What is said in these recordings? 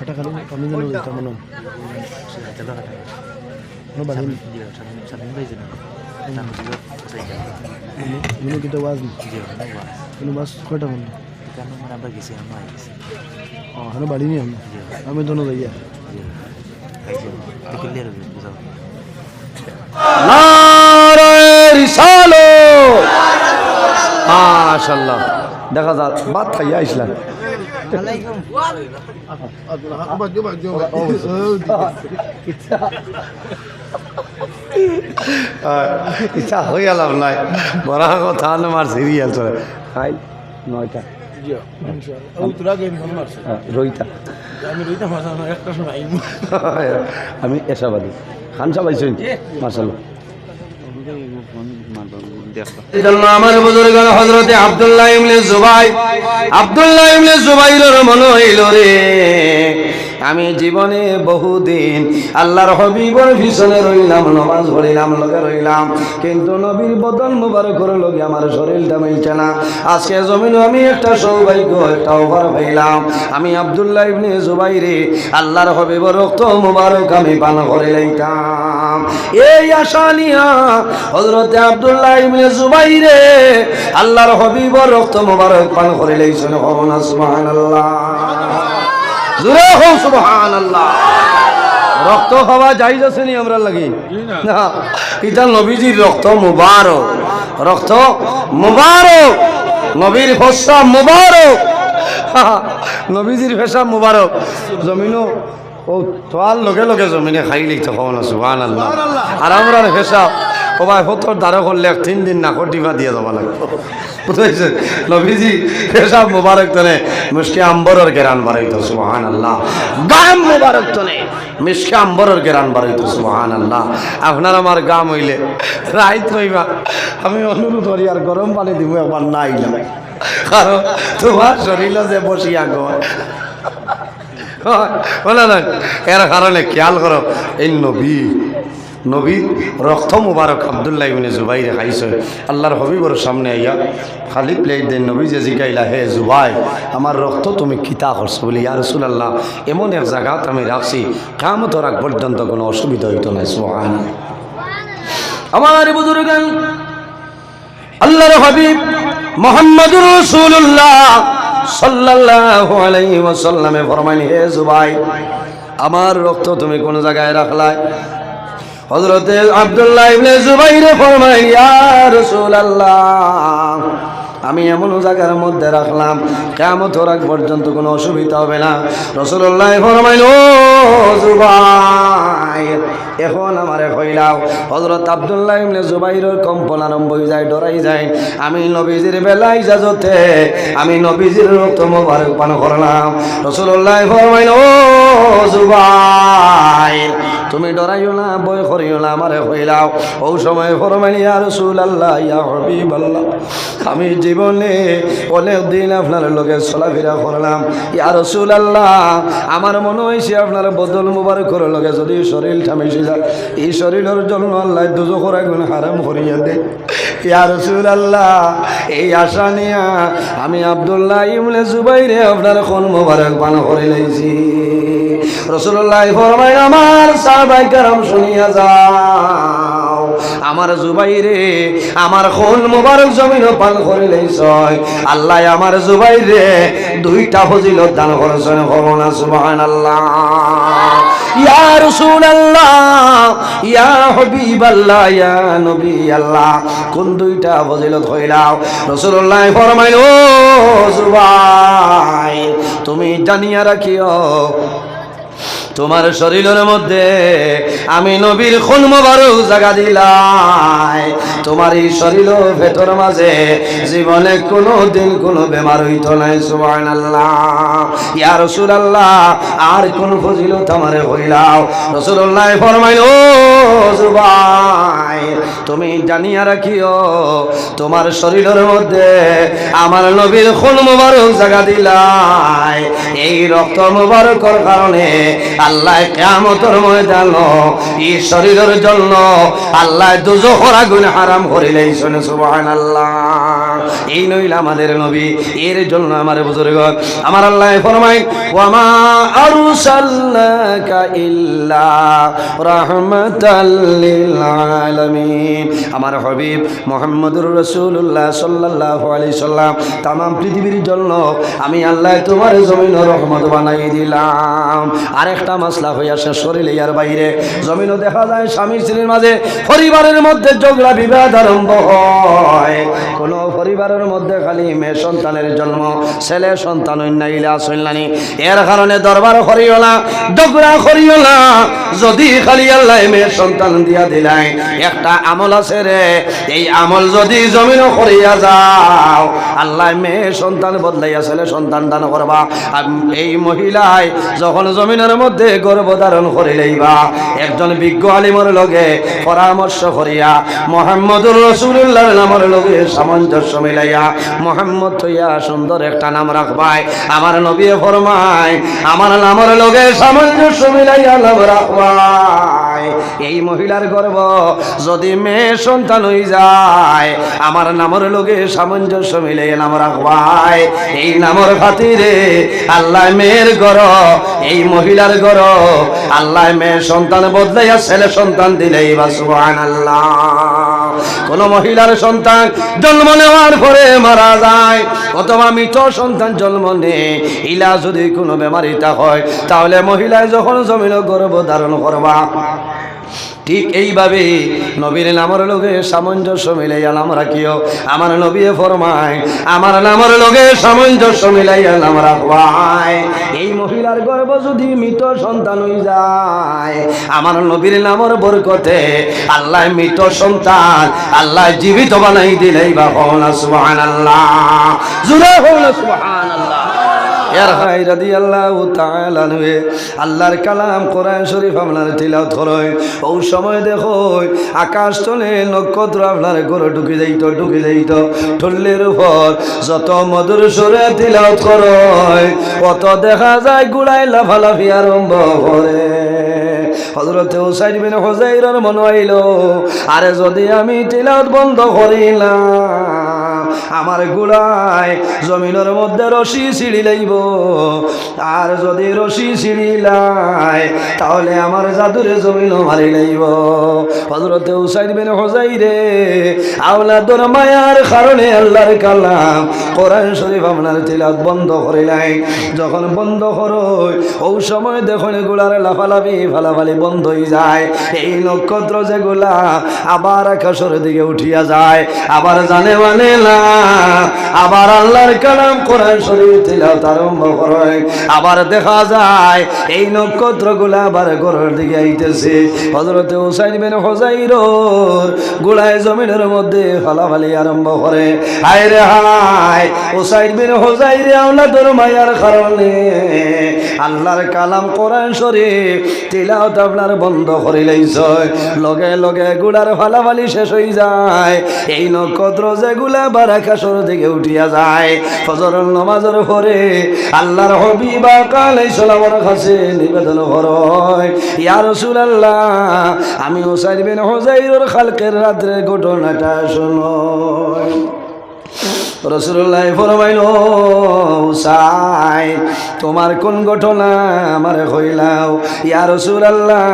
kata kali kami kan udah teman om no balik ini ini kita wazni ini mas kata mana মাশাআল্লাহ। দেখা যা বাদ খাইয়া আসলাম। ইচ্ছা হয়ে গেলাম নাই। বড় কথা আমার সিরিয়াল চলে। খাই নয়টা। হ্যাঁ, আমি এসাবাদী। খান সাবাইছেন মার্শাল্লাহ এজন্য আমার বুজুর্গ হযরতে আব্দুল্লাহ ইবনে জুবাই আব্দুল্লাহ ইবনে জুবাইরের মনে হইল রে আমি জীবনে বহুদিন আল্লাহর হবিবর পিছনে রইলাম, নমাজ পড়িলাম, লগে রইলাম। কিন্তু নবীর বদল মুবারকর লগে আমার শরীরটা মিলছে না। আজকে জমিনে আমি একটা সৌভাগ্য, একটা অফার পাইলাম। আমি আব্দুল্লাহ ইবনে জুবাইরে আল্লাহর হবিবর রক্ত মুবারক আমি পান করে লইতাম। এই আশা নিয়া হযরতে আব্দুল্লাহ ইবনে জুবাইরে আল্লাহর হবিবর রক্ত মুবারক পান করে লইছেন, হবনা সুবহানাল্লাহ। জোরে হোক সুবহানাল্লাহ। রক্ত খাওয়া যাইজ আছে নি আমরা লাগি। না এটা নবীজির রক্ত মুবারক। রক্ত মুবারক। নবীর ফসা মুবারক। নবীজির ফেসা মুবারক। জমিনও, ও তোয়ার লগে লগে জমিনে খাই লিখতে হব না সুহান আল্লাহ আর আমরা ফেসা ভাই সত্তর দ্বারা করলে তিন দিন নাকর টিপা দিয়ে দেবো লাগবে। বুঝতে নবীজি ফেসা মুবারক তনে, মুশকি আম্বরের গেরান বাড়াইতো সুহান আল্লাহ গাম মুবারক তনে, মিশকে আম্বরের গেরান বাড়াইতো সুহান আল্লাহ আপনার আমার গাম হইলে রাইত হইবা আমি অনুরোধ করি, আর গরম পানি দিব একবার না আইলাম কারণ তোমার শরীরে যে বসিয়া গো বলে না এর কারণে খেয়াল করো, এই নবী নবী রক্ত মুবারক আবদুল্লাহ ইবনে জুবাইরে খাইছে আল্লাহর হবিবর সামনে আইয়া খালি প্লেট দেন নবী যে জিকাইলা, হে জুবাই, আমার রক্ত তুমি কিতা করছ? বলি, ইয়া রাসূলুল্লাহ, এমন এক জায়গাত আমি রাখছি কামত রাখ পর্যন্ত কোনো অসুবিধা হইতো না। সুবহান আমার বুজুর্গান, আল্লাহর হাবিব মোহাম্মদুর রাসূলুল্লাহ সাল্লাল্লাহু আলাইহি ওয়াসাল্লামে হে জুবাই, আমার রক্ত তুমি কোন জায়গায় রাখলাই? হযরতে আব্দুল্লাহ ইবনে জুবাইর ফরমাইলেন ইয়া রাসূলুল্লাহ। আমি এমন জায়গার মধ্যে রাখলাম কেমত রাখ পর্যন্ত কোনো অসুবিধা হবে না। রসুল্লাহ ফরমাইল জুবাই এখন আমারে কইলাও হজরত আবদুল্লাহ ইবনে জুবাইরের কম্পন আরম্ভ হয়ে যায়, ডরাই যায়। আমি নবীজির বেলা ইজাজতে, আমি নবীজির রক্ত মোবারক পান করলাম। রসুল্লাহ ফরমাইল, ও জুবাই তুমি ডরাইও না বয় করিও না, আমারে কইলাও ও সময় ফরমাইল, ইয়া রাসূলুল্লাহ, ইয়া হাবিবাল্লাহ, আমি জীবনে অনেক দিন আপনার লোকে চলাফেরা করলাম। ইয়া আল্লাহ আমার মনে হয়েছে আপনার বদল মুবারকর লগে যদি শরীর ঠামিছে যায়, এই শরীরের জন্য আল্লাহ দুজোখর আগুন হারাম করিয়া দে। ইয়া আল্লাহ এই আশা নিয়া আমি আব্দুল্লাহ ইবনে জুবাইরে আপনার কোন মুবারক পান করে লইছি। রসুল্লাহ আমার সাহাবাই কারাম শুনিয়া যাও আমার জুবাইরে, আমার খুন মুবারক জমিন পান করে লইছয় আল্লাহ আমার জুবাইরে, দুইটা ফজিলত দান করেছেন করোনা সুবহানাল্লাহ। ইয়া রাসূলুল্লাহ, ইয়া হাবিবাল্লাহ, ইয়া নবী আল্লাহ কোন দুইটা ফজিলত হইলাও? রাসূলুল্লাহ ফরমাইল জুবাই, তুমি জানিয়া রাখিও তোমার শরীরের মধ্যে আমি নবীর খুন মোবারক জাগা দিলাই। তোমার এই শরীর ভেতর মাঝে জীবনে কোনো দিন কোনো বেমার হইত নাই, সুবহানাল্লাহ। ইয়া রাসূলুল্লাহ, আর কোন ফজিলত আমারে হইলাও। রাসূলুল্লাহ ফরমাইল, ও জুবাই তুমি জানিয়া রাখিও, তোমার শরীরের মধ্যে আমার নবীর খুন মোবারক জাগা দিলাই। এই রক্ত মোবারকর কারণে আল্লাহ কেয়ামতর ময়দান এই শরীরের জন্য আল্লাহ দুজোহর আগুন হারাম করিলেই শুনে, সুবহানাল্লাহ। এই নইল আমাদের নবী, এর জন্য আমার বুজুর্গ, আমার আল্লাহ ফরমাই ওয়ামা আরসালনাকা ইল্লা রাহমাতাল আলামিন আমার হাবিব মুহাম্মদুর রাসূলুল্লাহ সাল্লাল্লাহু আলাইহি সাল্লাম পৃথিবীর জন্য আমি আল্লাহ তোমার জমিন রহমত বানাই দিলাম। আরেকটা মাসলা হইয়া শেষ করিলে ইয়ার বাইরে। জমিনও দেখা যায় স্বামী স্ত্রীর মাঝে, পরিবারের মধ্যে ঝগড়া বিবাদ আরম্ভ হয়। কোন পরিবারের মধ্যে খালি মেয়ে সন্তানের জন্ম, ছেলে সন্তান অন্যাইলে এর কারণে দরবার ঝগড়া করিও না। যদি খালি আল্লাহ মেয়ে সন্তান দিয়া দিলাই, একটা আমল আছে রে। এই আমল যদি জমিনও করিয়া যাও, আল্লাহ মেয়ে সন্তান বদলাইয়া ছেলে সন্তান দান করবা। এই মহিলায় যখন জমিনের মধ্যে গর্ভধারণ করিলেইবা একজন বিজ্ঞ আলিমর লগে পরামর্শ করিয়া, মোহাম্মদুর রসুল্লাহর নামের লগে সামঞ্জস্য মিলাইয়া মোহাম্মদ হইয়া সুন্দর একটা নাম রাখবাই আমার নবী ফরমায়, আমার নামের লগে সামঞ্জস্য মিলাইয়া নাম রাখবাই এই মহিলার গর্ব যদি মেয়ে সন্তান হয়ে যায়, আমার নামের লগে সামঞ্জস্য মিলাইয়া নাম রাখবাই এই নামের খাতিরে আল্লাহ মেয়ের গর এই মহিলার গর আল্লাহ মেয়ের সন্তান বদলাইয়া ছেলে সন্তান দিলেই বা সুবহান আল্লাহ কোন মহিলার সন্তান জন্ম নেওয়ার পরে মারা যায়। অথবা মৃত সন্তান জন্ম নেই ইলা যদি কোনো বেমারিতা হয়, তাহলে মহিলায় যখন জমিল গর্ভ ধারণ করবা ঠিক এইভাবে নবীর নামের লোকে সামঞ্জস্য মিলাইয়া নাম রাখিও। আমার নবী ফরমায়, আমার নামের লোকে সামঞ্জস্য মিলাইয়া নাম রাখবাই এই মহিলার গর্ভ যদি মৃত সন্তান হয়ে যায়, আমার নবীর নামের বরকতে আল্লাহ মৃত সন্তান, আল্লাহ জীবিত বানাই দিলেই বা হন সুবহান আল্লাহ জুড়ে হন সুবহান আল্লাহ আল্লাহর কালাম কোরআন শরীফ আপনার তিলাওয়াত করয় ও সময় দেখো, আকাশ তলে নক্ষত্র আপনার ঘরে ঢুকে যাইতো ঢুকে যাইতো। ঠুল্লের উপর যত মধুর সুরে তিলাওয়াত করয় অত দেখা যায় গুড়াই লাফালাফি আরম্ভ করে। হজরতে হুসাইন বিন হোজাইরের মনে হইল, আরে যদি আমি তিলাওয়াত বন্ধ করিলাম আমার গুড়ায় জমিনের মধ্যে রশি সিঁড়ি লাইব। আর যদি রশি সিঁড়ি লাই, তাহলে আমার জাদুরে জমিনও মারি লাইব। হজরতে হুসাইন বিন হোজাই রে আওলাদর মায়ার কারণে আল্লাহর কালাম কোরআন শরীফ আপনার তিলাত বন্ধ করিলাই যখন বন্ধ করই ও সময় দেখুন এগুলার লাফালাফি, ফালাফালি বন্ধ হয়ে যায়। এই নক্ষত্র যেগুলা আবার আকাশের দিকে উঠিয়া যায়, আবার জানে মানে না। আবার আল্লাহর কালাম কোরআন শরীফ তিলাওয়াত আরম্ভ করে আবার দেখা যায়, এই নক্ষত্রগুলা আবার ঘরের দিকে আইতেছে। হজরতে হুসাইন বিন হোসাইর গুলায় জমিনের মধ্যে ফালাফালি আরম্ভ করে। হায় রে হায়, হুসাইন বিন হোসাইরে আওলাদর মায়ার কারণে আল্লাহর কালাম কোরআন শরীফ তিলাওয়াত আপনার বন্ধ করে লাইছ। লগে লগে গুড়ার ফালাফালি শেষ হয়ে যায়। এই নক্ষত্র যেগুলা বার আকাশের থেকে উঠিয়া যায়। ফজর নমাজের পরে আল্লাহর হবিবা কালে সোলামর কাছে নিবেদন করয় ইয়া আল্লাহ আমি ওসাইবেন হোজাইর খালকের রাত্রে ঘটনাটা শুনো রসুল্লাহ ফরমাইল সাই তোমার কোন ঘটনা আমার হইলাও? ইয়া রসুল আল্লাহ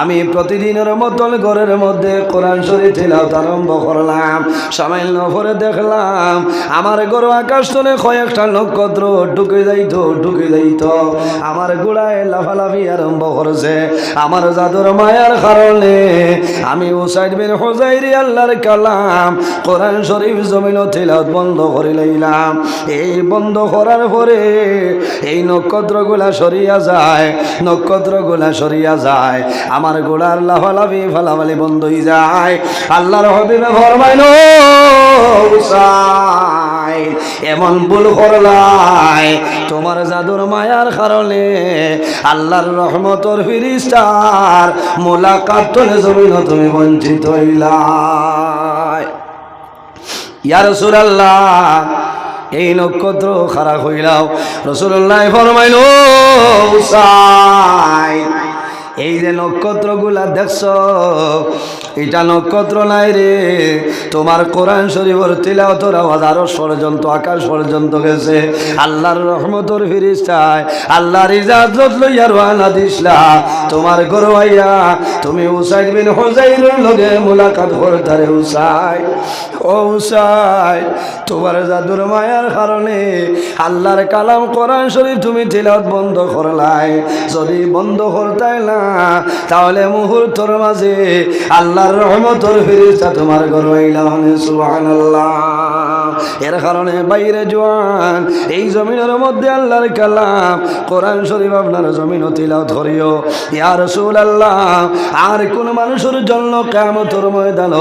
আমি প্রতিদিনের মতন ঘরের মধ্যে কোরআন শরীফ তিলাওয়াত আরম্ভ করলাম। সামান্য পরে দেখলাম, আমার ঘর আকাশ তলে কয়েকটা নক্ষত্র ঢুকে যাইত ঢুকে যাইত। আমার গোড়ায় লাফালাফি আরম্ভ করেছে। আমার জাদুর মায়ার কারণে আমি উসাইড বিন হোজাইরি আল্লাহর কালাম কোরআন শরীফ জমিন তিলাওয়াত বন্ধ করে লইলাম। এই বন্ধ করার পরে এই নক্ষত্রগুলা সরিয়া যায়, নক্ষত্রগুলা সরিয়া যায়। আমার গোড়ার লাফালাফি ফালাফালি বন্ধ হয়ে যায়। আল্লাহর ফরমাইল এমন ভুল করলাই তোমার জাদুর মায়ার কারণে আল্লাহর রহমতর ফিরিস্তার মোলাকাত তুমি বঞ্চিত হইলাই ইয়া রাসূলুল্লাহ এই নক্ষত্র খারাপ হইলাও রসুল্লাহ ফরমাইল উসাই এই যে নক্ষত্রগুলা দেখছ, এটা নক্ষত্র নাই রে। তোমার কোরআন শরীফর তিলাওতর আওয়াজ আরও পর্যন্ত আকাশ পর্যন্ত গেছে আল্লাহর রহমতর ফিরিস্তায় আল্লাহর ইজাজত লইয়া রওনা দিসলা। তোমার গরবাইয়া তুমি উসাইদ বিন হুজাইরের লগে মুলাকাত করতারে উসাই ও উসাই তোমার জাদুর মায়ার কারণে আল্লাহর কালাম কোরআন শরীফ তুমি তিলাওয়াত বন্ধ করলাই। যদি বন্ধ করতাই না তাহলে মুহূর্তর মাঝে আল্লাহর রহমতর ফিরিস্তা তোমার ঘর আইলাম সুবহানাল্লাহ। এর কারণে বাইরে জোয়ান, এই জমিনের মধ্যে আল্লাহর কালাম, কোরআন শরীফ আপনার জমিন তিলাও ধরিও ইয়া রাসূলুল্লাহ, আর কোন মানুষের জন্য কিয়ামতের ময়দান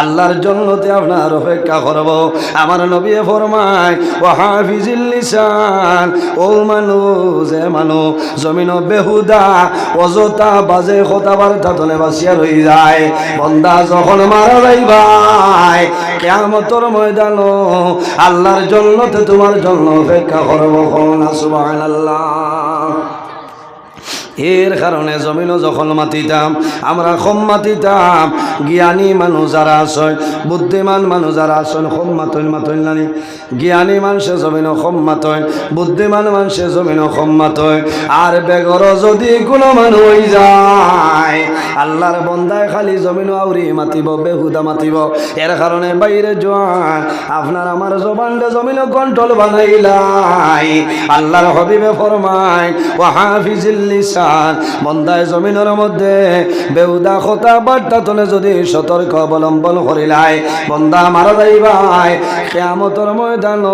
আল্লাহর জন্যতে আপনার অপেক্ষা করব। আমার নবী ফরমায় ও হাফিজিল লিসান ও মানুষ, এ মানু জমিন বেহুদা, অযথা বাজে কথাবার্তা তলে বাসিয়া রই যায়। বন্দা যখন মারা যাইবাই কেয়ামতর ময়দান আল্লাহর জন্যতে তোমার জন্য অপেক্ষা করব সুবহানাল্লাহ। এর কারণে জমিনও যখন মাতিতাম, আমরা কম মাতিতাম। জ্ঞানী মানুষ যারা আসয় বুদ্ধিমান মানুষ যারা আসন কম মাতইন মাতইন নানি জ্ঞানী মানুষে জমিনও কম মাতয় বুদ্ধিমান মানুষে জমিনও কম মাতয় আর বেগর যদি কোনো মানুষ হয়ে যায়, আল্লাহর বন্দায় খালি জমিনও আউরি মাতিব, বেহুদা মাতিব। এর কারণে বাইরে জোয়ান, আপনার আমার জবানটা জমিনও কন্ট্রোল বানাইলাই। আল্লাহর হবিবে ফরমায় ও হাফিজিল লিসান। বন্দায় জমিনের মধ্যে বেউদা খতা বার্তা তলে যদি সতর্ক অবলম্বন করিলাই বন্দা মারা যাইবাই, কেয়ামতর ময়দান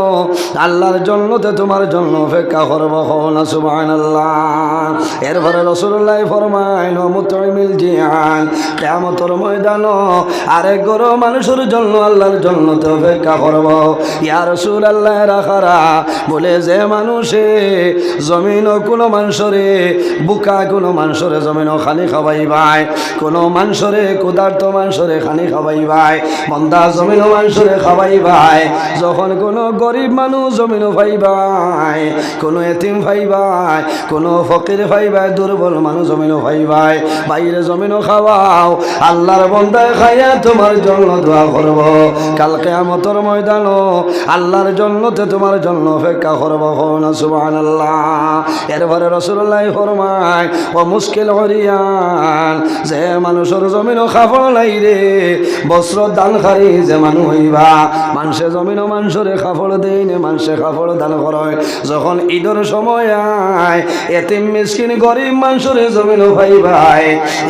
আল্লাহর জন্যতে তোমার জন্য অপেক্ষা করব না সুবহানাল্লাহ। এরপরে রসুল্লাহ ফরমাইল মুতমিল জিয়ান, কেয়ামতর ময়দান আরেক গরো মানুষের জন্য আল্লাহর জন্যতে অপেক্ষা করব। ইয়া রসুল আল্লাহ রাখারা, বলে যে মানুষে জমিন কোনো মানুষরে বুকা কোনো মানুষরে জমিন খানি খাবাই ভাই। কোনো মানুষরে ক্ষুধার্ত মানুষরে খানি খাবাই ভাই। বন্দা জমিন মানুষরে খাবাই ভাই। যখন কোনো গরিব মানুষ জমিন ভাই ভাই, কোনো এতিম ভাই ভাই, কোনো ফকির ভাই ভাই, দুর্বল মানুষ জমিন ভাই ভাই। বাইরে জমিন খাওয়াও, আল্লাহর বন্দায় খাইয়া তোমার জন্য দোয়া করব। কালকে আমতর ময়দান আল্লাহর জন্যতে তোমার জন্য অপেক্ষা করব। না সুবাহ আল্লাহ এরপরে রসুল্লাহ ফরমায় ও মুশকিল হরিয়ান, যে মানুষের জমিন খাফড় নাই রে, বস্ত্র দান খারি যে মানুষ হইবা। মানুষে জমিন মানুষরে খাফড় দেই নে, মানুষে খাফড় দান করে যখন ঈদের সময় আয়, এতিম মিসকিন গরিব মানুষরে জমিন ভাই ভাই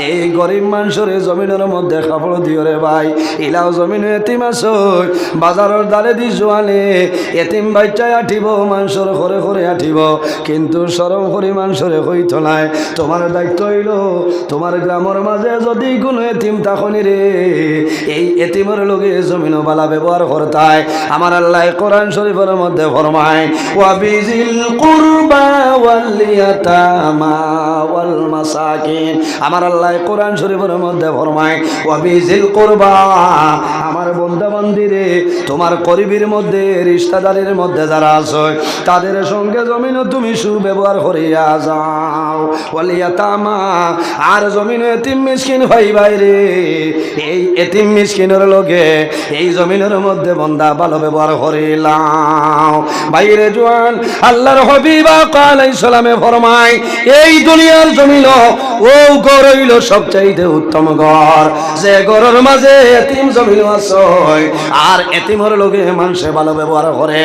এই গরিব মানুষরে জমিনের মধ্যে খাফড় দিও রে ভাই। ইলাও জমিন এতিম আসই বাজারের দালে দি জোয়ালে এতিম বাচ্চায় আঠিব মানুষের ঘরে ঘরে আঠিব কিন্তু সরম করি মানুষরে হইত নাই। তোমার দায়িত্ব হইল, তোমার গ্রামের মাঝে যদি কোনো এতিম তাখনি রে, এই এতিমের লগে জমিন বালা ব্যবহার করতায়। আমার আল্লাহ কোরআন শরীফের মধ্যে ফরমায়, ওয়াবিজিল আমার আল্লাহ কোরআন শরীফের মধ্যে ফরমায়, ওয়াবিজিল কুরবা, আমার বন্ধু বান্দিরে তোমার করিবির মধ্যে, রিশতাদারের মধ্যে যারা আছে, তাদের সঙ্গে জমিনও তুমি সুব্যবহার করিয়া যাও। আর জমিন এতিম মিসকিন ভাই ভাই রে। এই এতিম মিসকিনের এই জমিনের মধ্যে বন্দা ভালো ব্যবহার করিলাম। বাইরে জোয়ান, আল্লাহর ফরমায়, এই দুনিয়ার জমিন ও গড় হইল সবচাইতে উত্তম ঘর। যে গড়ের মাঝে এতিম জমিন আছে, আর এতিমর লোকে মানুষে ভালো ব্যবহার করে,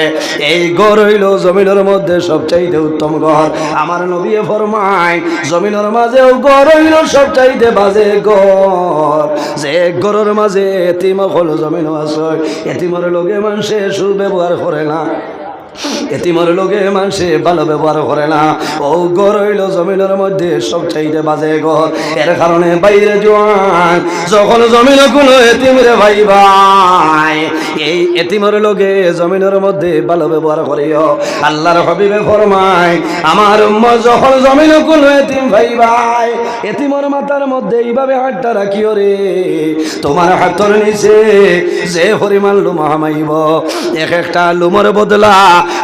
এই গড় হইল জমিনের মধ্যে সবচাইতে উত্তম ঘর। আমার নবী ফরমায় জমিনের মাঝে গরইল সব চাইতে বাজে গর যে গরের মাঝে এতিম হল জমিন আছে এতিমর লোকে মানুষে সুব্যবহার করে না। এতিমর লোকে মানুষে ভালো ব্যবহার করে না। ও গড় হইল জমিনের মধ্যে সব চাইতে বাজে ঘর। এর কারণে বাইরে জোয়ান, যখন জমিন কোনো এতিমরে ভাই ভাই। এই এতিমর লোকে জমিনের মধ্যে ভালো ব্যবহার করিও। আল্লাহর হবিবে ফরমায়, আমার উম্মত যখন জমিন কোনো এতিম ভাই ভাই, এতিমর মাথার মধ্যে এইভাবে হাতটা রাখিও রে। তোমার হাতর নিচে যে পরিমাণ লুমা হামাইব, এক একটা লুমর বদলা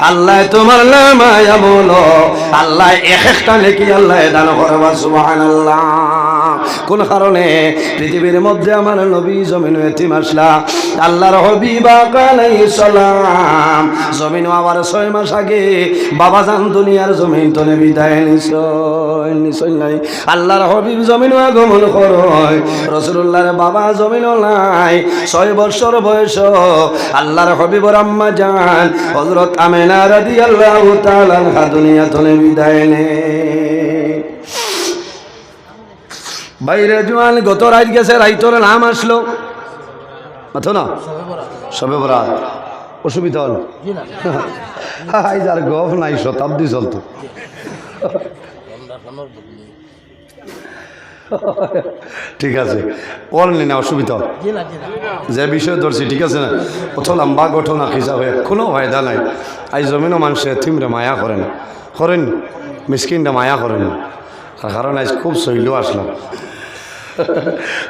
আল্লাহ তোমার নামায় বলো। আল্লাহ এক একটা নাকি আল্লাহ দান করবা সুবহানাল্লাহ। কোন কারণে পৃথিবীর মধ্যে আমার নবী জমিন এতিম আসলা? আল্লাহর হবিবা সালাম। জমিন আবার ছয় মাস আগে বাবা জান দুনিয়ার জমিন তলে বিদায় নিশ্চয় নাই। আল্লাহর হবিব জমিন আগমন করয় রসুল্লাহর বাবা জমিন নাই, ছয় বছর বয়স। আল্লাহর হবিবর আম্মা জান হজরত আমেনা রাদি আল্লাহ তাআলা দুনিয়া তলে বিদায় নেয়। বাইরে জোয়ান গত রাত গেছে রাইতর নাম আসলো। মাথো না? সবে বরাত। অসুবিধা হল। হাই, যার গফ নাই, শতাব্দী চলতো। ঠিক আছে পড়লি না অসুবিধা যে বিষয় ধরছি, ঠিক আছে না? অত লম্বা ঘটনা হিসাবে কোনো ফায়দা নাই। আজ জমিনও মানুষে থিমরে মায়া করে না করেন মিসকিনটা মায়া করেন। না তার কারণ আজ খুব শৈল আসলাম।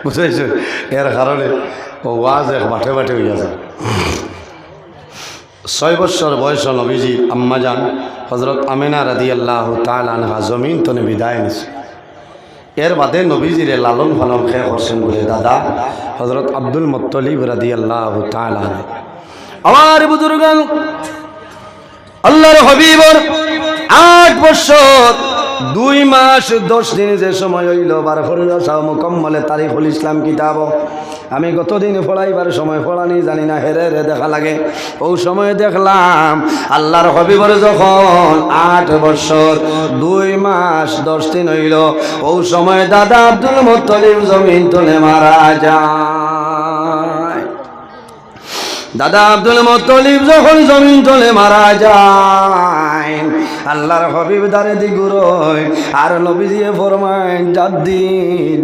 বুঝাইছে এর কারণে ও ওয়াজ এক বাটে বাটে হইয়া যায় ছয় বৎসর বয়স নবীজি আম্মাজান হজরত আমিনা রাদি আল্লাহ তালহা জমিন তনে বিদায় নিছে। এর বাদে নবীজিরে লালন পালন খেয়ে করছেন বলে দাদা হজরত আব্দুল মুত্তলিব রাদি আল্লাহ তালহা আমার বুজুর্গান, আল্লাহর হবিবর আট বছর দুই মাস, দশ দিন যে সময় হইল, বার ফরিদা শাহ মুকম্মলে তারিফুল ইসলাম কিতাব। আমি গতদিন ফড়াইবার সময় ফড়ানি জানি না, হেরে হেরে দেখা লাগে। ও সময় দেখলাম, আল্লাহর হবিবর যখন আট বছর, দুই মাস, দশ দিন হইল ও সময় দাদা আব্দুল মুত্তলিব জমিন তুলে মারা যায় দাদা আব্দুল মতলিব যখন জমিন তলে মারা যায়, আল্লাহর হবিব দারে দিগুরয় আর নবী দিয়ে ফরমায় দাদি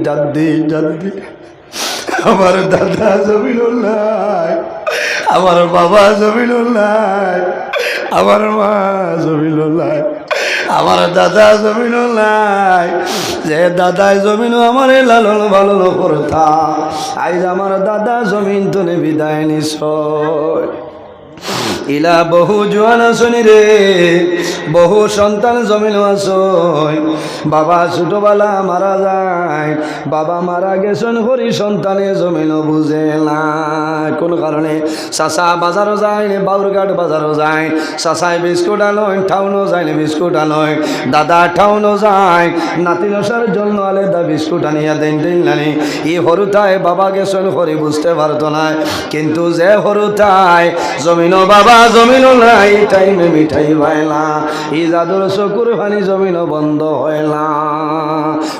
দাদি দাদি আমার দাদা জমিন নাই আমার বাবা জমিন নাই আমার মা জমিন নাই আমার দাদা জমিন নাই। যে দাদাই জমিন আমার লালন ভালো করতাম। আইজ আমার দাদা জমিন তুলে বিদায় নিশ্চয় ইলা বহু জোয়ান আসনি রে, বহু সন্তান জমিন আসই। বাবা ছোটবেলা মারা যায়, বাবা মারা গেছেন হরি সন্তানে জমিন বুঝে না। কোন কারণে? চাচা বাজারও যায় বাউরঘাট বাজারও যায়। চাচাই বিস্কুট আনয় ঠাউনো যায় বিস্কুট আনয়। দাদা ঠাউনো যায়, নাতি নসার জন্য আলাদা বিস্কুট আনিয়া দেন দিন নানি। ই হরুতায় বাবা গেছেন হরি বুঝতে পারতো না কিন্তু যে হরুতায় জমিনও বাবা জমিনও নাই, টাইমে মিঠাই পাইলা ই যাদুর চকুর পানি জমিনও বন্ধ হয় না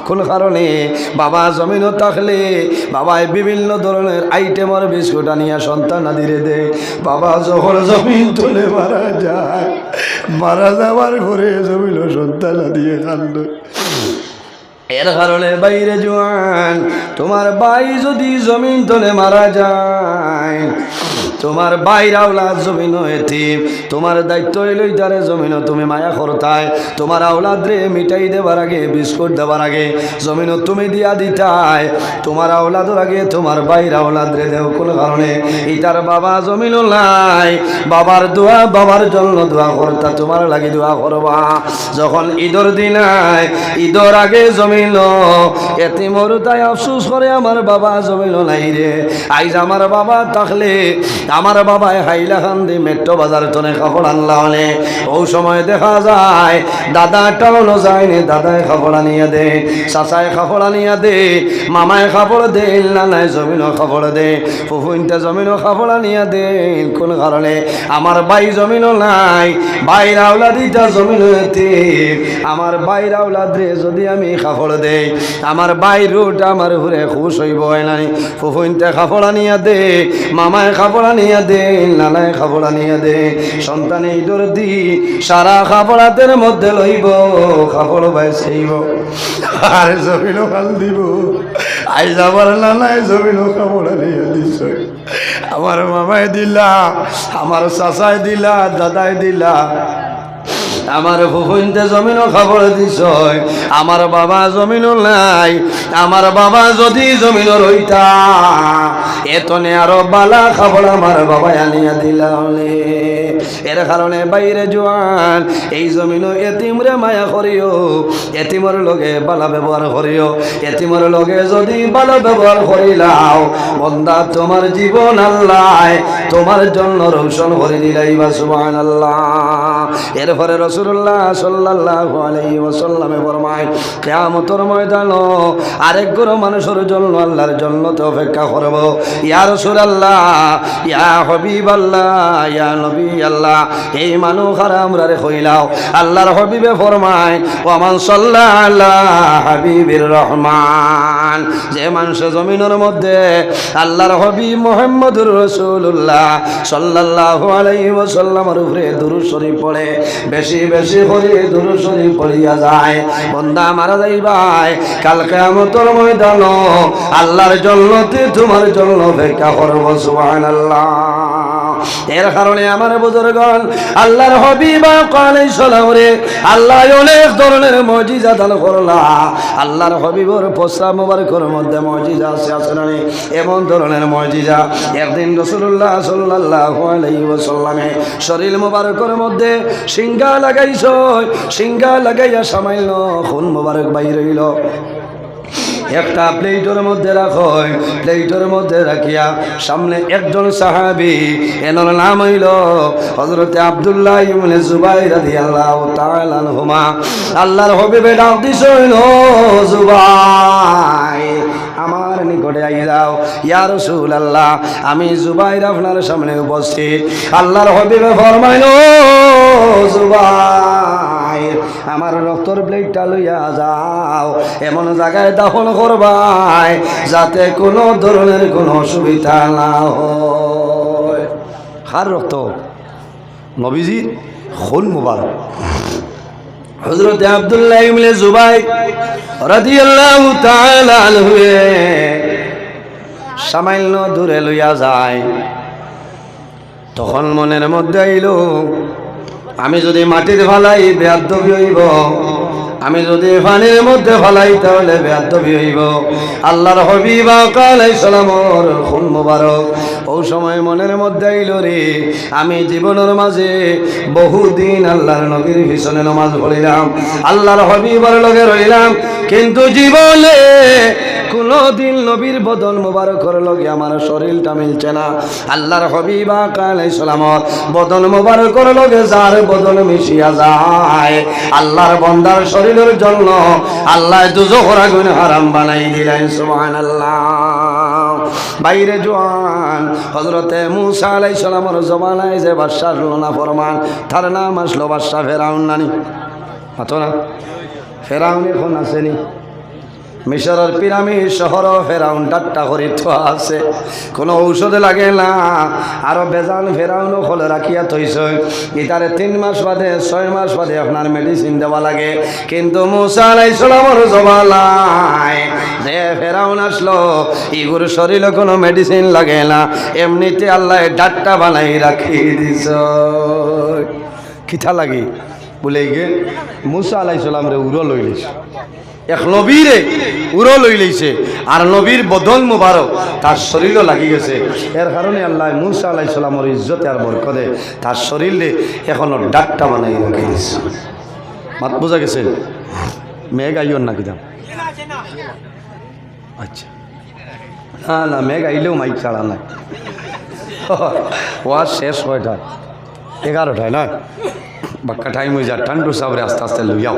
কোন কারণে? বাবা জমিনও থাকলে বাবাই বিভিন্ন ধরনের আইটেমের বিস্কুট আনিয়া সন্তান আদিরে দে বাবা যখন জমিন তুলে মারা যায়, মারা যাওয়ার ঘরে জমিন সন্তান দিয়ে। কান্দ এর কারণে বাইরে জোয়ান, তোমার বাই যদি জমিন তলে মারা যায় তোমার বাইর আওলাদ জমিন এতিম তোমার দায়িত্ব এলই তারে জমিন, তুমি মায়া করতায়। তোমার আওলাদ রে মিঠাই দেবার আগে, বিস্কুট দেবার আগে, জমিন তুমি দিয়া দিতায় তোমার আওলাদর আগে, তোমার বাইর আওলাদ রে দেও কোন কারণে। ইটার বাবা জমিন নাই। বাবার দোয়া, বাবার জন্য দোয়া করতা, তোমার লাগি দোয়া করবা। যখন ঈদর দিন আয়, ঈদর আগে জমিন এতে মরু তাই আফসুস করে, আমার বাবা জমিল নাই রে। আইজ আমার বাবা থাকলে আমার বাবায় হাইলা খান্দি মেট্রো বাজার তনে কাপড় আনলা হলে। ও সময় দেখা যায়, দাদা টাউনও যায়নি দাদায় কাপড় আনিয়া দে চাচায় কাপড় আনিয়া দে মামায় কাপড় দে নানায় জমিনও কাপড় দে ফুফুনটা জমিনও কাপড় আনিয়া দে, কোন কারণে? আমার বাই জমিনও নাই, বাইর আওলা দিটা জমিন আমার বাইর রে যদি আমি কাপড় দেই, আমার বাই রুট আমার ঘুরে খুশ হইব নাই। ফুফুনতে কাপড় আনিয়া দে মামায় কাপড় আনিয়া দে, নানায় খাবড়া আনিয়া দে। সন্তান এই দি, সারা কাপড়াতের মধ্যে লইব, খাবর ভাই সেইব আর জমিন ভালো দিব। আই যাবার নানায় জমিন খাবড়া আনিয়া দিছ। আমার মামায় দিলা, আমার চাচায় দিলা দাদায় দিলা। আমার ফুফুনতে জমিনও খবর দিছ আমার বাবা জমিনও নাই, আমার বাবা যদি জমিনও রইতা, এতনে আরও বালা খবর আমার বাবা আনিয়া দিলালে এর কারণে বাইরে জোয়ান, এই জমিনও এতিমরে মায়া করিও, এতিমর লগে বালা ব্যবহার করিও, এতিমর লগে যদি ভালো ব্যবহার করিলাও, বন্দা তোমার জীবন আল্লাহ, তোমার জন্য রোশন করে দিলাই বা সুবহান আল্লাহ এরপরে রসুল্লাহ সাল্লাহ আলাইহি ওয়াসাল্লামে ফরমায়, কিয়ামতের ময়দান আরেক গুরু মানুষের জন্য আল্লাহর জন্য তো অপেক্ষা করব। ইয়া রাসূলুল্লাহ, ইয়া হাবিবাল্লাহ, ইয়া নবী আল্লাহ এই মানুষ আর আমরা রে কইলাও আল্লাহর হবিবে ফরমায় ওমান সাল্লাহ আলা হাবিবির রহমান। যে মানুষ জমিনের মধ্যে আল্লাহর হবি মোহাম্মদুর রসুল্লাহ সাল্লাহ আলাইসাল্লামর উপরে দুরুসরি পড়ে, বেশি বেশি করে দুরুসরি পড়িয়া যায়। বন্দা মারা যাই ভাই কালকে আমতর ময়দান আল্লাহর জন্নতে তোমার জন্য অপেক্ষা করব, সুবহানাল্লাহ। এর কারণে আমার বুজুর্গণ, আল্লাহর হবিবা কালে সলামরে আল্লাহ অনেক ধরনের মজিজা দান করলা। আল্লাহর হবিবর পোসা মোবারকর মধ্যে মজিজা আছে না এমন ধরনের মজিজা। একদিন রসুল্লাহ সাল্লাহ আলাইহি ওয়াসাল্লামে শরীর মোবারকর মধ্যে সিঙ্গা লাগাইছ সিঙ্গা লাগাইয়া সামাইল, খুন মোবারক বাইর হইল। একটা প্লেটের মধ্যে রাখো প্লেটের মধ্যে রাখিয়া সামনে একজন সাহাবি, এনার নাম হইল হজরতে আবদুল্লাহ ইমনে জুবাই রাদিয়াল্লাহু তাআলা আনহুমা। আল্লাহর হবিবে ডাক দিস জুবাই আমার নিকটে আই যাও। ইয়া রাসূলুল্লাহ, আমি জুবাইর আপনার সামনে উপস্থিত। আল্লাহর হবিবে ফরমাইল জুবাই আমার রক্তর ব্লেডটা লইয়া যাও। এমন জায়গায় দাফন করবাই, যাতে কোনো ধরনের কোনো অসুবিধা না হয়। হার রক্ত? নবীজির খুন মুবারক। হজরত আব্দুল্লাহ ইবনে জুবাই রাদিয়াল্লাহু তাআলা আনহু সামান্য দূরে লইয়া যায়। তখন মনের মধ্যে আইল, আমি যদি মাটির ফালাই বেয়াদ্দবি হইব আমি যদি পানির মধ্যে ফালাই, তাহলে ব্যর্থবি হইব। আল্লাহর হবিবা কালাই সালামর খুন মুবারক। ও সময় মনের মধ্যে আইল রে, আমি জীবনের মাঝে বহুদিন আল্লাহর নবীর ভীষণে নমাজ পড়িলাম, আল্লাহর হবিবার লগে রইলাম। কিন্তু জীবনে কোনদিন নবীর বদল মোবারকর লগে আমার শরীরটা মিলছে না। আল্লাহর হবিবা কালাই সালামত বদল মোবারকর লগে যার বদল মিশিয়া যায়। আল্লাহর বন্দার শরীরের জন্য আল্লাহ দুজোখর আগুন হারাম বানাই দিলেন, সুবহানাল্লাহ। বাইরে জোয়ান হজরতে মুসা আলাই সালামর জমানায় যে বাদশাহ লোনা ফরমান, তার নাম আসলো বাদশাহ ফেরাউন নানি। হাতো না ফেরাউন এখন আসেনি। মিশরের পিরামিড শহর ফেরাউন ডাট্টা করে থোয়া আছে। কোনো ঔষধে লাগে না। আরও বেজান ফেরাউনও খোলে রাখিয়া থইছ। ইতারে তিন মাস বাদে, ছয় মাস বাদে আপনার মেডিসিন দেওয়া লাগে। কিন্তু মুসা আলাইসালামর জবালাই যে ফেরাউন আসলো, ইগুর শরীরে কোনো মেডিসিন লাগে না। এমনিতে আল্লাহ ডাট্টা বানাই রাখি দিছ। কিথা লাগে? বলে গে মুসা আলাইসালাম রে উড়ো লইলিস। এক নবীরে উড়ো লই লইছে আর নবীর বদল মুবারক তার শরীরও লাগি গেছে। এর কারণে আল্লাহ মুসা আলাহ সালামর ইজ্জতে আর বরকতে তার শরীরে এখনও ডাকটা বানাই রেখে দিচ্ছে মাত বোঝা গেছে? মেঘ আইয়ন নাকি দাম আচ্ছা। না না, মেঘ আইলেও মাইক ছাড়া নাই। ওয়াজ শেষ কয়টায় এগারোটায় না? বাক্কা টাইম হয়ে যায়। টান্ডু সাবরে আস্তে আস্তে লইয়াও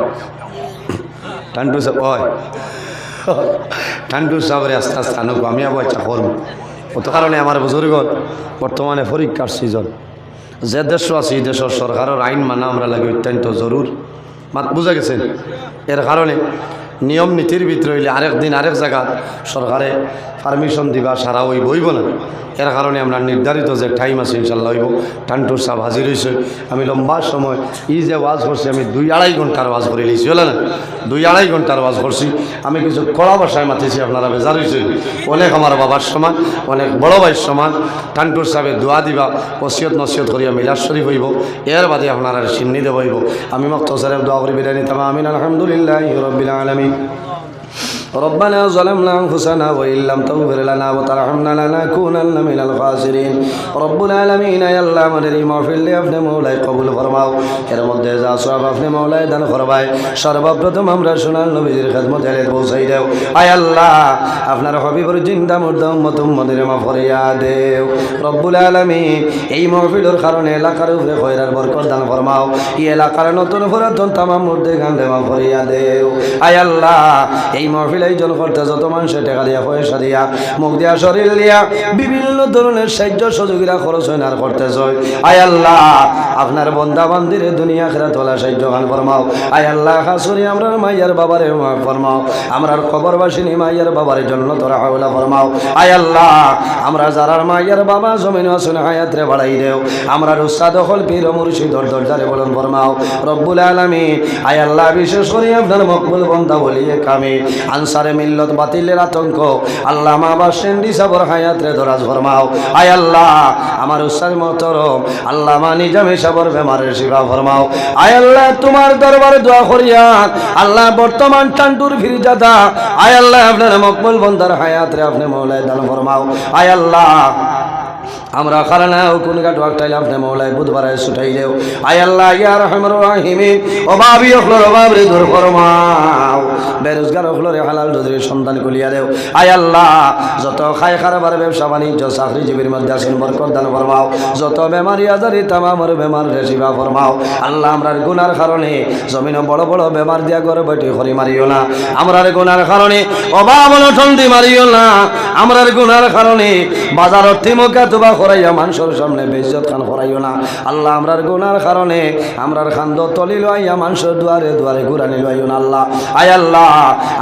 টান্টু সাহেব হয় টান্টু সাহেবের আস্তে আস্তে আনুক আমি আবার ইচ্ছা করব। অত কারণে আমার বুজুর্গর বর্তমানে পরীক্ষার সিজন যে দেশ আছে, এই দেশের সরকারের আইন মানা আমরা লাগে অত্যন্ত জরুর। মাত, বুঝা গেছেন? এর কারণে নিয়ম নীতির ভিতরে হইলে আরেক দিন আরেক জায়গা সরকারে পারমিশন দিবা, সারা ওই বইব না। এর কারণে আমরা নির্ধারিত যে টাইম আছে ইনশাল্লাহ হইব। টান্টুর সাহেব হাজির হয়েছে আমি লম্বা সময় ই যে ওয়াজ করছি, আমি দুই আড়াই ঘণ্টার ওয়াজ করে লিছি হলে না? দুই আড়াই ঘণ্টার ওয়াজ করছি। আমি কিছু কড়া বাসায় মাতিছি, আপনারা বেজার হয়েছে অনেক আমার বাবার সমান, অনেক বড় ভাইয়ের সমান। টান্টুর সাহেবের দোয়া দিবা, ওসিয়ত নসিয়ত করিয়া মিলাদ শরীফ হইব। এর বাদে আপনারা সিন্নি দেব হইব। আমি মক্ত সাহেব দোয়া করে, বিদায় নিতাম। আমিন, আলহামদুলিল্লাহ রবিল আলমী আমিন ربنا ظلمنا أنفسنا وإن لم تغفر لنا وترحمنا لنكونن من الخاسرين رب العالمين يا الله আমাদের এই মাহফিলে আপনি মৌলায় কবুল ফরমাও এর মধ্যে যা সব আপনি মৌলায় দান ফরমায় সর্বপ্রথম আমরা সোনার নবীজির খেদমত এলে পৌঁছাই দেও আয় আল্লাহ আপনার হবিবর জিন্দা মুর্দা উম্মত উম্মদের মা ফরিয়া দেও রব্বুল আলামিন এই মাহফিলের কারণে এলাকার উপরে খয়রার বরকত দান ফরমাও এই এলাকার নতুন পুরাতন তামাম মুর্দে গান দেওয়া ফরিয়া দেও আয় আল্লাহ এই মাহফিল আয়োজন করতে যত মানুষের টাকা দিয়া, পয়সা দিয়া, মুখ দিয়া, শরীর দিয়া বিভিন্ন ধরনের সাহায্য সহযোগিতা খরচ হয় না করতে হয় আয় আল্লাহ, আপনার বন্দা বান্দিরে দুনিয়া খেরা তোলা সাহায্য গান ফরমাও। আয় আল্লাহ, খাসুরি আমরা মাইয়ার বাবারে ফরমাও। আমরার খবরবাসিনী মাইয়ার বাবার জন্য তোরা হাওলা ফরমাও। আয় আল্লাহ, আমরা যারার মাইয়ার বাবা জমিন আসুন হায়াতরে বাড়াই দেও। আমরা রুস্তা দখল পীর মুর্শিদর দরজারে বলন ফরমাও। রব্বুল আলমী আয় আল্লাহ, বিশেষ করে আপনার মকবুল বন্ধা বলিয়ে কামে আনসারে মিল্লত বাতিলের আতঙ্ক। আল্লাহ মা বা সেন্ডি সাবর হায়াতরে ধরা ফরমাও। আয় আল্লাহ, আমার উস্তাদ মতরম আল্লাহ মা নিজামে সাবর বেমারের শিবা ফরমাও। আয় আল্লাহ, তোমার দরবারে দোয়া করিয়া আল্লাহ, বর্তমান টান্টুর ফিরিজাদা। আয় আল্লাহ, আপনার মকবুল বন্দার হায়াতরে আপনি মৌলায় দান ফরমাও। আয় আল্লাহ আমরা খারানা কোন গাট ওয়াক্তাইলে আপনি মৌলাই, বুধবার ছুটাই দেও আয় আল্লাহ, ইয়া রহমান। রাহিমি অভাবী অখলোর অভাব রে দূর ফরমাও। বেরোজগার অখলোরে হালাল দুধরে সন্তান কুলিয়া দেও। আয় আল্লাহ, যত খাই খারাপ ব্যবসা, বাণিজ্য চাকরিজীবীর মধ্যে আছেন বরকত দান ফরমাও। যত বেমারি আজারি তামামর বেমার রেসিবা ফরমাও। আল্লাহ, আমরার গুনার কারণে জমিনে বড় বড় বেমার দিয়া করে বৈঠি হরি মারিও না। আমরার গুনার কারণে অভাব অনটন দি মারিও না। আমরার গুনার কারণে বাজার তিমকা তুবা করাইয়া মানুষের সামনে বেজত খান করাইও না। আল্লাহ আমরার গুনার কারণে আমরার খান্দ তলি লইয়া মানুষের দুয়ারে দুয়ারে ঘুরানি লইও না আল্লাহ। আয় আল্লাহ,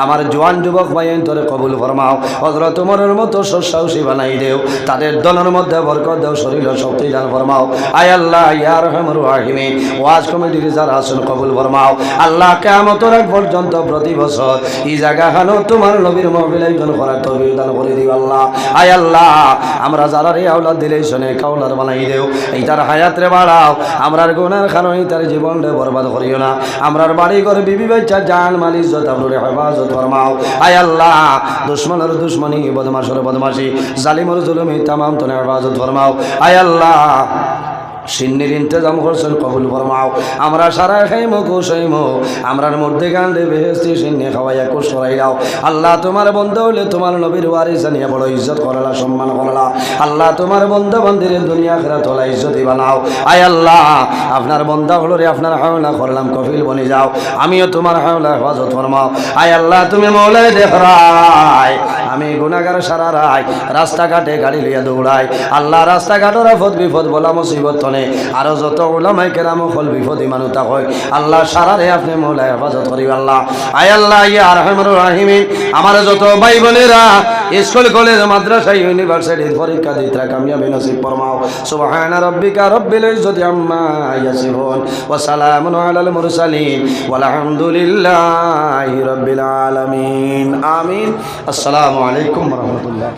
আমার জোয়ান যুবক ভাইয়ের তোরে কবুল ফরমাও। হজরত উমরের মতো সসাহসী বানাই দেও। তাদের দলের মধ্যে বরকত দেও, শরীর শক্তি দান ফরমাও। আয় আল্লাহ ইয়ার রহমর রাহিমি ওয়াজ কমিটির যারা আসুন কবুল ফরমাও। আল্লাহ কেমতর এক পর্যন্ত প্রতি বছর এই জায়গা খানো তোমার নবীর মহবিল একজন করার তবির দান করে দিও আল্লাহ। আয় আল্লাহ, আমরা যারা রে আওলাদ দিলে শোনে কাউলার বানাই দেও, এই তার হায়াত রে বাড়াও। আমরার গুনার খানো তার জীবন রে বরবাদ করিও না। আমরার বাড়ি ঘর বিবি বাচ্চা, জান, মাল, ইজ্জত আপনার হেফাজত ফরমাও। আয় আল্লাহ, দুশ্মনের দুশ্মনী, বদমাশর বদমাসি জালিমর জুলুমি তামাম তোর হেফাজত ফরমাও। আয় আল্লাহ সিন্নির ইন্তজাম করছেন, কবুল ফরমাও। আমরা সারা খাইমো, কুসাইমো। আমরার মধ্যে গান্ডে বেহেস্তি সিন্নি খাওয়াইয়া কুশ করাই দাও আল্লাহ তোমার বন্ধু হইলে তোমার নবীর ওয়ারি জানিয়া বড় ইজ্জত করলা, সম্মান করলা। আল্লাহ তোমার বন্ধ বান্দিরে দুনিয়া খেরা তোলা ইজ্জতি বানাও। আয় আল্লাহ, আপনার বন্ধা হলো রে, আপনার হাওলা করলাম, কফিল বনে যাও। আমিও তোমার হাওলা হেফাজত ফরমাও। আয় আল্লাহ, তুমি মৌলাই দেখ আমি গুণাগার সারা রায়, রাস্তাঘাটে গাড়ি লিয়া দৌড়াই। আল্লাহ রাস্তাঘাটের আফত বিপদ বলা মুসিবত তনে আরও যত ওলামাই কেরাম ফল বিপদ ইমান উতা হয়। আল্লাহ সারারে আপনি মৌলাই হেফাজত করি আল্লাহ। আয় আল্লাহ, ইয়া রহমান রাহিমিন। আমার যত ভাই বোনেরা স্কুল, কলেজ, মাদ্রাসা ইউনিভার্সিটির পরীক্ষা দিতে কামিয়াবি নসিব ফরমাও। সুবহান রাব্বিকা রব্বিল ইজ্জতি আম্মা ইয়াসিফুন। ওয়া সালামুন আলাল মুরসালিন। ওয়ালহামদুলিল্লাহি রাব্বিল আলামিন। আমিন। আসসালামু আলাইকুম রাহমাতুল্লাহ।